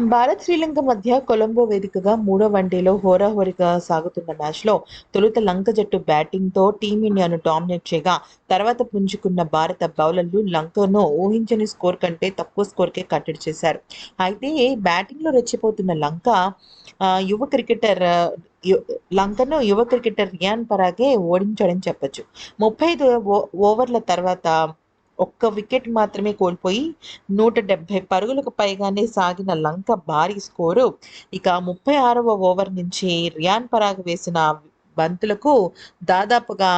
భారత్ శ్రీలంక మధ్య కొలంబో వేదికగా మూడో వన్డేలో హోరాహోరీగా సాగుతున్న మ్యాచ్లో తొలుత లంక జట్టు బ్యాటింగ్తో టీమిండియాను డామినేట్ చేయగా తర్వాత పుంజుకున్న భారత బౌలర్లు లంకను ఊహించని స్కోర్ కంటే తక్కువ స్కోర్కే కట్టడి చేశారు. అయితే బ్యాటింగ్లో రెచ్చిపోతున్న లంక యువ క్రికెటర్ లంకను యువ క్రికెటర్ రియాన్ పరాగే ఓడించాడని చెప్పొచ్చు. ముప్పై ఐదు ఓ- ఓవర్ల తర్వాత ఒక్క వికెట్ మాత్రమే కోల్పోయి నూట డెబ్బై పరుగులకు పైగానే సాగిన లంక భారీ స్కోరు. ఇక ముప్పై ఆరవ ఓవర్ నుంచి రియాన్ పరాగ్ వేసిన బంతులకు దాదాపుగా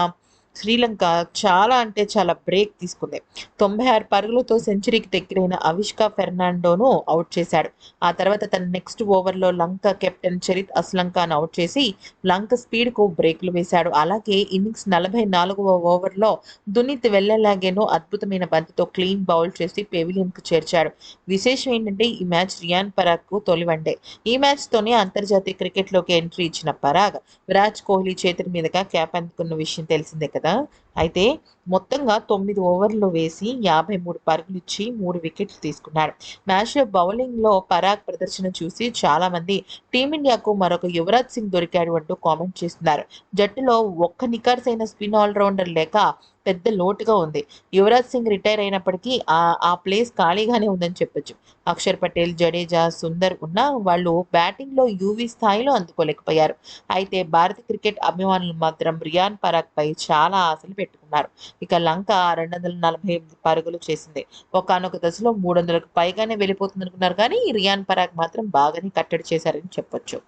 శ్రీలంక చాలా అంటే చాలా బ్రేక్ తీసుకుంది. తొంభై ఆరు పరుగులతో సెంచరీకి దగ్గరైన అవిష్కా ఫెర్నాండోను అవుట్ చేశాడు. ఆ తర్వాత తన నెక్స్ట్ ఓవర్లో లంక కెప్టెన్ చరిత్ అస్లంకాను అవుట్ చేసి లంక స్పీడ్కు బ్రేక్లు వేశాడు. అలాగే ఇన్నింగ్స్ నలభై నాలుగవ ఓవర్లో దునీత్ వెళ్ళలాగేనో అద్భుతమైన బంతితో క్లీన్ బౌల్ చేసి పెవిలియన్కు చేర్చాడు. విశేషం ఏంటంటే ఈ మ్యాచ్ రియాన్ పరాగ్కు తొలి వన్డే ఈ మ్యాచ్తోనే అంతర్జాతీయ క్రికెట్లోకి ఎంట్రీ ఇచ్చిన పరాగ్ విరాట్ కోహ్లీ చేతుల మీదుగా క్యాప్ అందుకున్న విషయం తెలిసిందే కదా. కదా అయితే మొత్తంగా తొమ్మిది ఓవర్లు వేసి యాభై మూడు పరుగులు ఇచ్చి మూడు వికెట్లు తీసుకున్నాడు మ్యాచ్లో బౌలింగ్లో పరాగ్ ప్రదర్శన చూసి చాలా మంది టీమిండియాకు మరొక యువరాజ్ సింగ్ దొరికాడు అంటూ కామెంట్ చేస్తున్నారు. జట్టులో ఒక్క నికార్సైన స్పిన్ ఆల్రౌండర్ లేక పెద్ద లోటుగా ఉంది. యువరాజ్ సింగ్ రిటైర్ అయినప్పటికీ ఆ ఆ ప్లేస్ ఖాళీగానే ఉందని చెప్పొచ్చు. అక్షర్ పటేల్ జడేజా సుందర్ ఉన్న వాళ్ళు బ్యాటింగ్లో యూవీ స్థాయిలో అందుకోలేకపోయారు. అయితే భారత క్రికెట్ అభిమానులు మాత్రం రియాన్ పరాగ్ పై చాలా ఆశలు పెట్టుకున్నారు. ఇక లంక రెండు వందల నలభై ఎనిమిది పరుగులు చేసింది. ఒకనొక దశలో మూడు వందలకు పైగానే వెళ్ళిపోతుంది అనుకున్నారు కానీ రియాన్ పరాగ్ మాత్రం బాగానే కట్టడి చేశారని చెప్పొచ్చు.